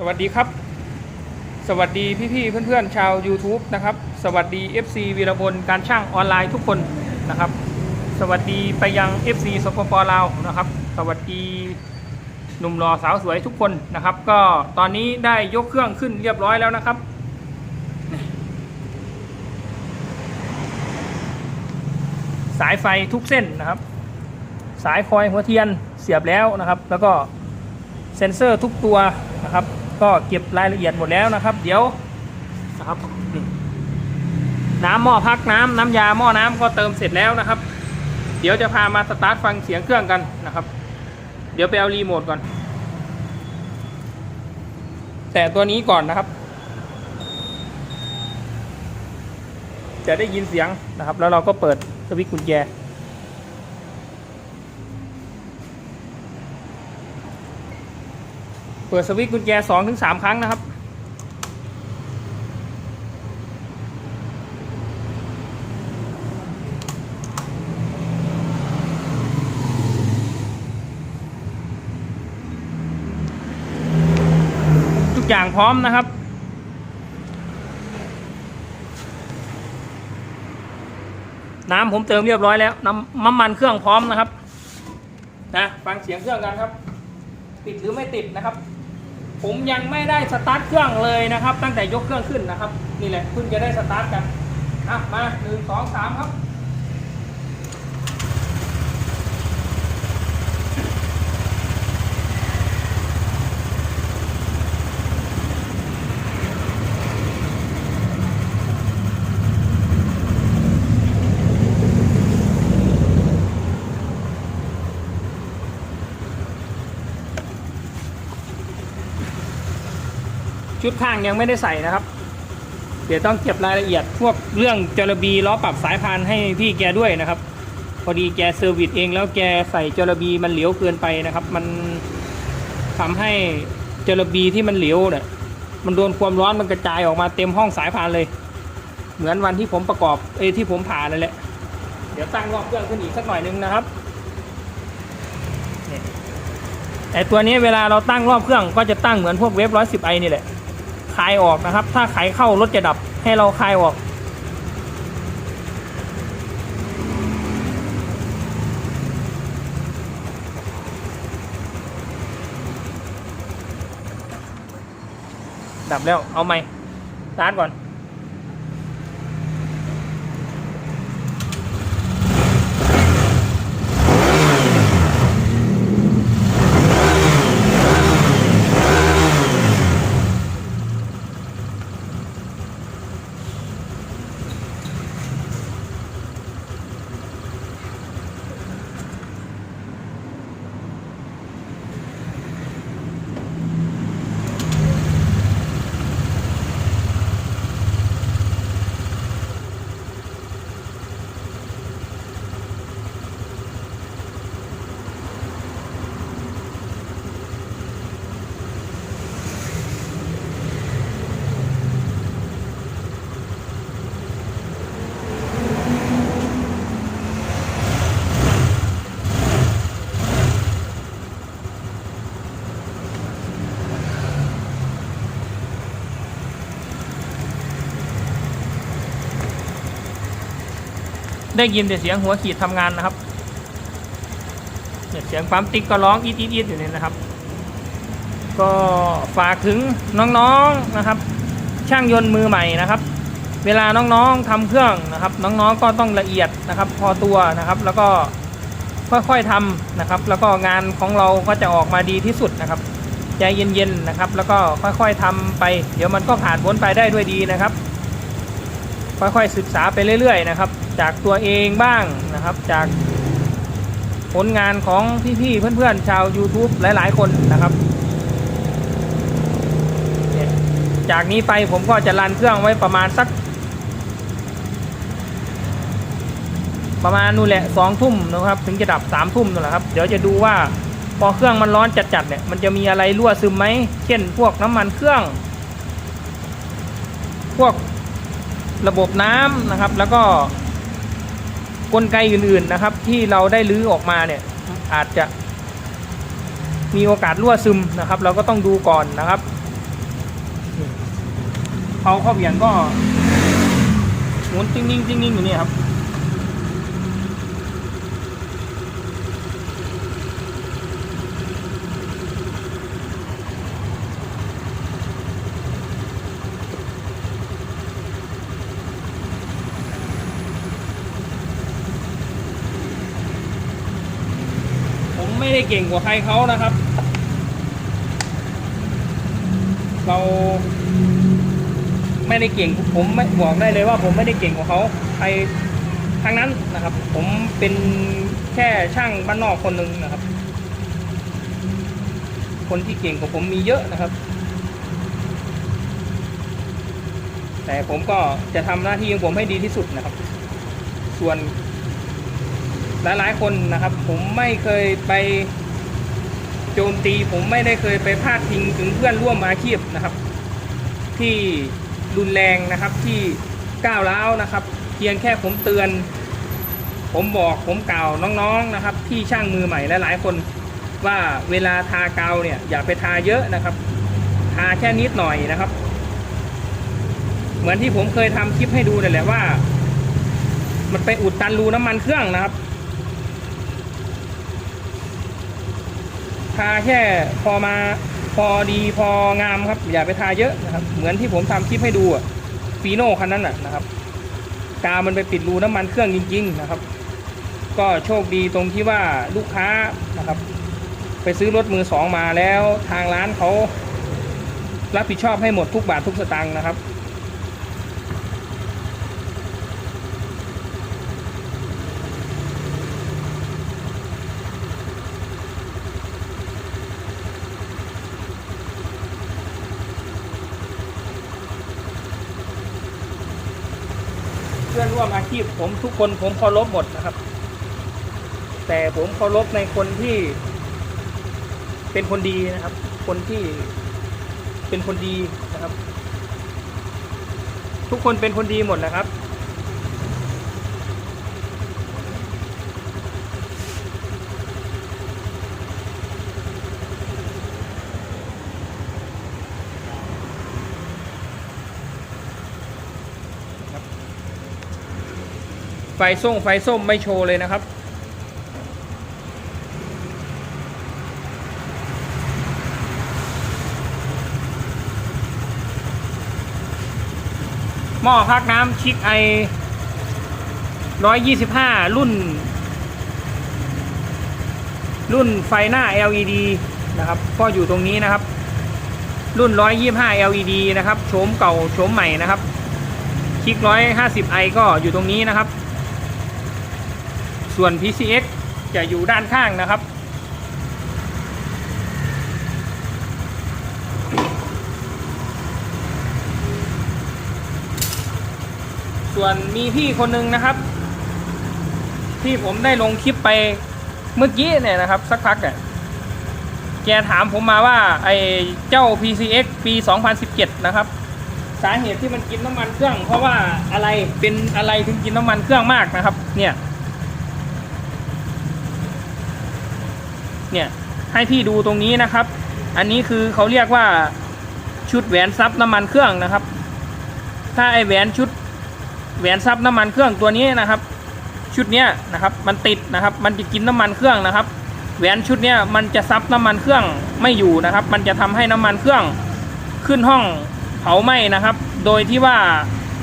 สวัสดีครับ สวัสดีพี่ๆเพื่อนๆชาว YouTube นะครับ สวัสดี FC วีรพลการช่างออนไลน์ทุกคนนะครับ สวัสดีไปยัง FC สปปลาวนะครับ สวัสดีหนุ่มหล่อสาวสวยทุกคนนะครับ ก็ตอนนี้ได้ยกเครื่องขึ้นเรียบร้อยแล้วนะครับ สายไฟทุกเส้นนะครับ สายคอยหัวเทียนเสียบแล้วนะครับ แล้วก็เซ็นเซอร์ทุกตัวนะครับ ก็เก็บรายละเอียดหมดแล้วนะครับ เดี๋ยวนะครับนี่น้ำหม้อพักน้ำน้ำยาหม้อน้ำก็เติมเสร็จแล้วนะครับ เดี๋ยวจะพามาสตาร์ทฟังเสียงเครื่องกันนะครับ เดี๋ยวไปเอารีโมทก่อน แต่ตัวนี้ก่อนนะครับ จะได้ยินเสียงนะครับ แล้วเราก็เปิดสวิตช์กุญแจ เปิดสวิตช์กุญแจสองถึงสามครั้งนะครับ ทุกอย่างพร้อมนะครับน้ำผมเติมเรียบร้อยแล้วน้ำน้ำมันเครื่องพร้อมนะครับนะฟังเสียงเครื่องกันครับ ติดหรือไม่ติดนะครับ ผมยังไม่ได้สตาร์ทเครื่องเลยนะครับ ตั้งแต่ยกเครื่องขึ้นนะครับ นี่แหละเพิ่งจะได้สตาร์ทกันอะมาหนึ่งสองสามครับ ชุดข้างยังไม่ได้ใส่นะครับ เดี๋ยวต้องเก็บรายละเอียดพวกเรื่องจระบีล้อปรับสายพานให้พี่แกด้วยนะครับ พอดีแกเซอร์วิสเองแล้วแกใส่จระบีมันเหลวเกินไปนะครับ มันทำให้จระบีที่มันเหลวเนี่ยมันโดนความร้อนมันกระจายออกมาเต็มห้องสายพานเลย เหมือนวันที่ผมประกอบเอที่ผมผ่าเลยแหละเดี๋ยวตั้งรอบเครื่องขึ้นอีกสักหน่อยนึงนะครับนี่แต่ตัวนี้เวลาเราตั้งรอบเครื่องก็จะตั้งเหมือนพวกเวฟร้อยสิบไอนี่แหละ คลายออกนะครับ ถ้าไขเข้ารถจะดับให้เราคลายออก ดับแล้วเอาไหมสตาร์ทก่อน ได้ยินแต่เสียงหัวขีดทำงานนะครับเสียงปั๊มติ๊กก็ร้องอีดอีดอีดอยู่เนี่ยนะครับ ก็ฝากถึงน้องๆนะครับ ช่างยนต์มือใหม่นะครับ เวลาน้องๆทำเครื่องนะครับ น้องๆก็ต้องละเอียดนะครับ พอตัวนะครับ แล้วก็ค่อยๆทำนะครับ แล้วก็งานของเราก็จะออกมาดีที่สุดนะครับใจเย็นๆนะครับ แล้วก็ค่อยๆทำไป เดี๋ยวมันก็ผ่านพ้นไปได้ด้วยดีนะครับ ค่อยๆศึกษาไปเรื่อย ๆ นะครับ จากตัวเองบ้างนะครับ จากผลงานของพี่ๆเพื่อนๆชาว YouTube หลายๆ คนนะครับ จากนี้ไปผมก็จะรันเครื่องไว้ประมาณสัก ประมาณนู่นแหละสองทุ่มนะครับ ถึงจะดับสามทุ่มนั่นแหละครับ เดี๋ยวจะดูว่าพอเครื่องมันร้อนจัดๆเนี่ยมันจะมีอะไรรั่วซึมไหมเช่น พวกน้ำมันเครื่อง พวกระบบน้ำนะครับ แล้วก็ กลไกอื่นๆนะครับ ที่เราได้ลื้อออกมาเนี่ยอาจจะมีโอกาสรั่วซึมนะครับ เราก็ต้องดูก่อนนะครับเขาข้อเบี่ยงก็หมุนติ้งๆๆอยู่นี่ครับ ไม่ได้เก่งกว่าใครเขานะครับ เราไม่ได้เก่งผมไม่บอกได้เลยว่าผมไม่ได้เก่งกว่าเขาใครทั้งนั้นนะครับ ผมเป็นแค่ช่างบ้านนอกคนหนึ่งนะครับ คนที่เก่งกว่าผมมีเยอะนะครับ แต่ผมก็จะทำหน้าที่ของผมให้ดีที่สุดนะครับ ส่วน หลายๆ คนนะครับ ผมไม่เคยไปโจมตี ผมไม่ได้เคยไปพาดพิงถึงเพื่อนร่วมอาชีพนะครับ ที่รุนแรงนะครับที่ก้าวร้าวนะครับ เพียงแค่ผมเตือน ผมบอกผมกล่าวน้องๆนะครับ ที่ช่างมือใหม่หลายๆคนว่าเวลาทากาวเนี่ยอย่าไปทาเยอะนะครับ ทาแค่นิดหน่อยนะครับ เหมือนที่ผมเคยทำคลิปให้ดูนั่นแหละว่า มันไปอุดตันรูน้ำมันเครื่องนะครับ ทาแค่พอมาพอดีพองามครับ อย่าไปทาเยอะนะครับ เหมือนที่ผมทำคลิปให้ดูอะฟีโน่คันนั้นนะนะครับ กามันไปปิดรูน้ำมันเครื่องจริง ๆ นะครับ ก็โชคดีตรงที่ว่าลูกค้านะครับ ไปซื้อรถมือสองมาแล้วทางร้านเขารับผิดชอบให้หมดทุกบาททุกสตางค์นะครับ พื่อนร่วมอาชีพผมทุกคนผมเคารพหมดนะครับ แต่ผมเคารพในคนที่ เป็นคนดีนะครับ คนที่เป็นคนดีนะครับ ทุกคนเป็นคนดีหมดนะครับ ไฟส้มไฟส้มไม่โชว์เลยนะครับ หม้อพักน้ำชิคไอร้อยยี่สิบห้ารุ่น รุ่นไฟหน้า LED นะครับ ก็อยู่ตรงนี้นะครับ รุ่น125 LED นะครับโฉมเก่าโฉมใหม่นะครับ คลิก 150i ก็อยู่ตรงนี้นะครับ ส่วน PCX จะอยู่ด้านข้างนะครับ ส่วนมีพี่คนหนึ่งนะครับ ที่ผมได้ลงคลิปไปเมื่อกี้เนี่ยนะครับ สักพักอะแกถามผมมาว่าไอ้เจ้า PCX ปี 2017 นะครับ สาเหตุที่มันกินน้ำมันเครื่อง เพราะว่าอะไรเป็นอะไรถึงกินน้ำมันเครื่องมากนะครับ เนี่ย เนี่ยให้พี่ดูตรงนี้นะครับ อันนี้คือเขาเรียกว่าชุดแหวนซับน้ำมันเครื่องนะครับ ถ้าไอแหวนชุดแหวนซับน้ำมันเครื่องตัวนี้นะครับ ชุดเนี้ยนะครับมันติดนะครับ มันจะกินน้ำมันเครื่องนะครับ แหวนชุดเนี้ยมันจะซับน้ำมันเครื่องไม่อยู่นะครับ มันจะทำให้น้ำมันเครื่องขึ้นห้องเผาไหม้นะครับ โดยที่ว่า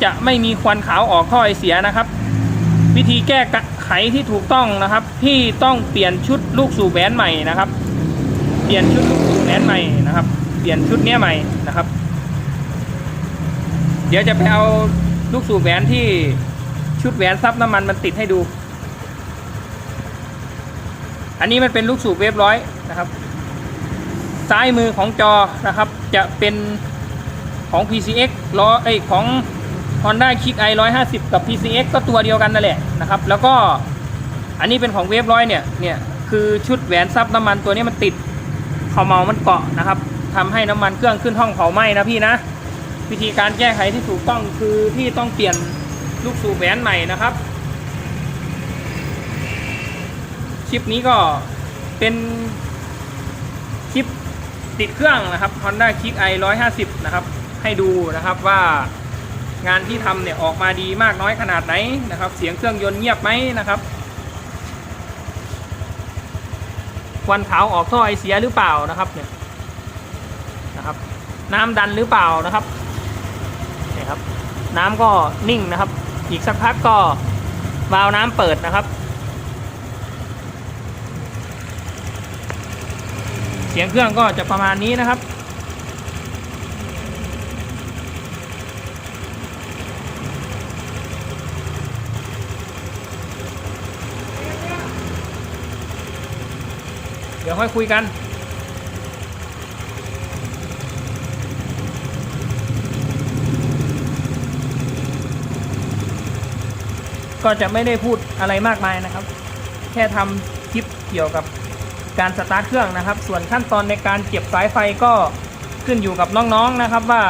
จะไม่มีควันขาวออกท่อไอเสียนะครับ วิธีแก้ ไขที่ถูกต้องนะครับพี่ต้องเปลี่ยนชุดลูกสูบแหวนใหม่นะครับ เปลี่ยนชุดลูกสูบแหวนใหม่นะครับ เปลี่ยนชุดเนี้ยใหม่นะครับ เดี๋ยวจะไปเอาลูกสูบแหวนที่ชุดแหวนซับน้ำมันมันติดให้ดู อันนี้มันเป็นลูกสูบเวฟร้อยนะครับ ซ้ายมือของจอนะครับ จะเป็นของ PCX ล้อไอของ Honda Kick i 150 กับ PCX ก็ตัวเดียวกันนั่นแหละนะครับ แล้วก็อันนี้เป็นของเวฟร้อยเนี่ย เนี่ยคือชุดแหวนซับน้ำมันตัวนี้มันติดเขมเมามันเกาะนะครับทำให้น้ำมันเครื่องขึ้นห้องเผาไหม้นะพี่นะ วิธีการแก้ไขที่ถูกต้องคือพี่ต้องเปลี่ยนลูกสูบแหวนใหม่นะครับคลิปนี้ก็เป็นคลิปติดเครื่องนะครับ Honda Kick i 150 นะครับ ให้ดูนะครับว่า งานที่ทำเนี่ยออกมาดีมากน้อยขนาดไหนนะครับ เสียงเครื่องยนต์เงียบไหมนะครับควันขาวออกท่อไอเสียหรือเปล่านะครับเนี่ยนะครับ น้ำดันหรือเปล่านะครับเนี่ยครับ น้ำก็นิ่งนะครับ อีกสักพักก็วาล์วน้ำเปิดนะครับ เสียงเครื่องก็จะประมาณนี้นะครับ เดี๋ยวค่อยคุยกัน ก็จะไม่ได้พูดอะไรมากมายนะครับ แค่ทำคลิปเกี่ยวกับการสตาร์ทเครื่องนะครับ ส่วนขั้นตอนในการเก็บสายไฟก็ขึ้นอยู่กับน้องๆนะครับว่า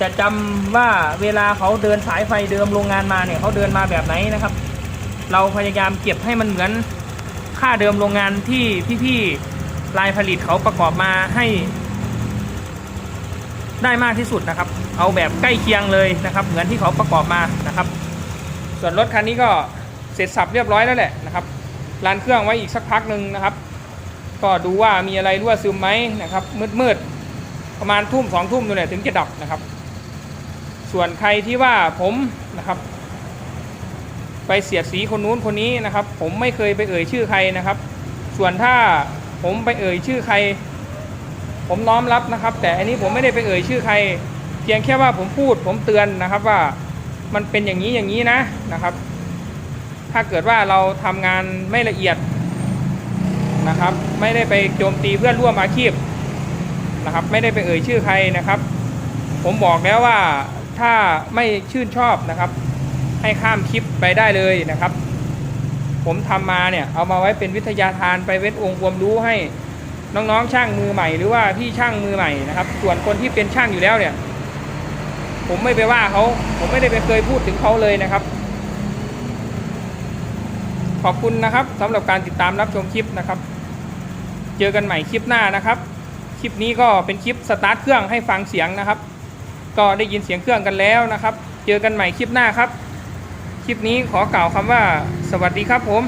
จะจำว่าเวลาเขาเดินสายไฟเดิมโรงงานมาเนี่ยเขาเดินมาแบบไหนนะครับ เราพยายามเก็บให้มันเหมือน ค่าเดิมโรงงานที่พี่ๆรายผลิตเขาประกอบมาให้ ได้มากที่สุดนะครับ เอาแบบใกล้เคียงเลยนะครับ เหมือนที่เขาประกอบมานะครับ ส่วนรถคันนี้ก็เสร็จสับเรียบร้อยแล้วแหละนะครับรันเครื่องไว้อีกสักพักหนึ่งนะครับ ก็ดูว่ามีอะไรรั่วซึมไหมนะครับ มืดๆประมาณทุ่มสองทุ่มนู่นแหละถึงจะดับนะครับ ส่วนใครที่ว่าผมนะครับ ไปเสียดสีคนนู้นคนนี้นะครับ ผมไม่เคยไปเอ่ยชื่อใครนะครับ ส่วนถ้าผมไปเอ่ยชื่อใคร ผมน้อมรับนะครับ แต่อันนี้ผมไม่ได้ไปเอ่ยชื่อใคร เพียงแค่ว่าผมพูดผมเตือนนะครับว่ามันเป็นอย่างนี้อย่างนี้นะนะครับ ถ้าเกิดว่าเราทำงานไม่ละเอียดนะครับ ไม่ได้ไปโจมตีเพื่อนร่วมอาชีพนะครับ ไม่ได้ไปเอ่ยชื่อใครนะครับ ผมบอกแล้วว่าถ้าไม่ชื่นชอบนะครับ ให้ข้ามคลิปไปได้เลยนะครับ ผมทำมาเนี่ยเอามาไว้เป็นวิทยาทานไปเว้นองค์ความรู้ให้น้องๆช่างมือใหม่ หรือว่าพี่ช่างมือใหม่นะครับ ส่วนคนที่เป็นช่างอยู่แล้วเนี่ย ผมไม่ไปว่าเขาผมไม่ได้ไปเคยพูดถึงเขาเลยนะครับ ขอบคุณนะครับสำหรับการติดตามรับชมคลิปนะครับ เจอกันใหม่คลิปหน้านะครับ คลิปนี้ก็เป็นคลิปสตาร์ทเครื่องให้ฟังเสียงนะครับ ก็ได้ยินเสียงเครื่องกันแล้วนะครับ เจอกันใหม่คลิปหน้าครับ คลิปนี้ขอกล่าวคำว่า สวัสดีครับผม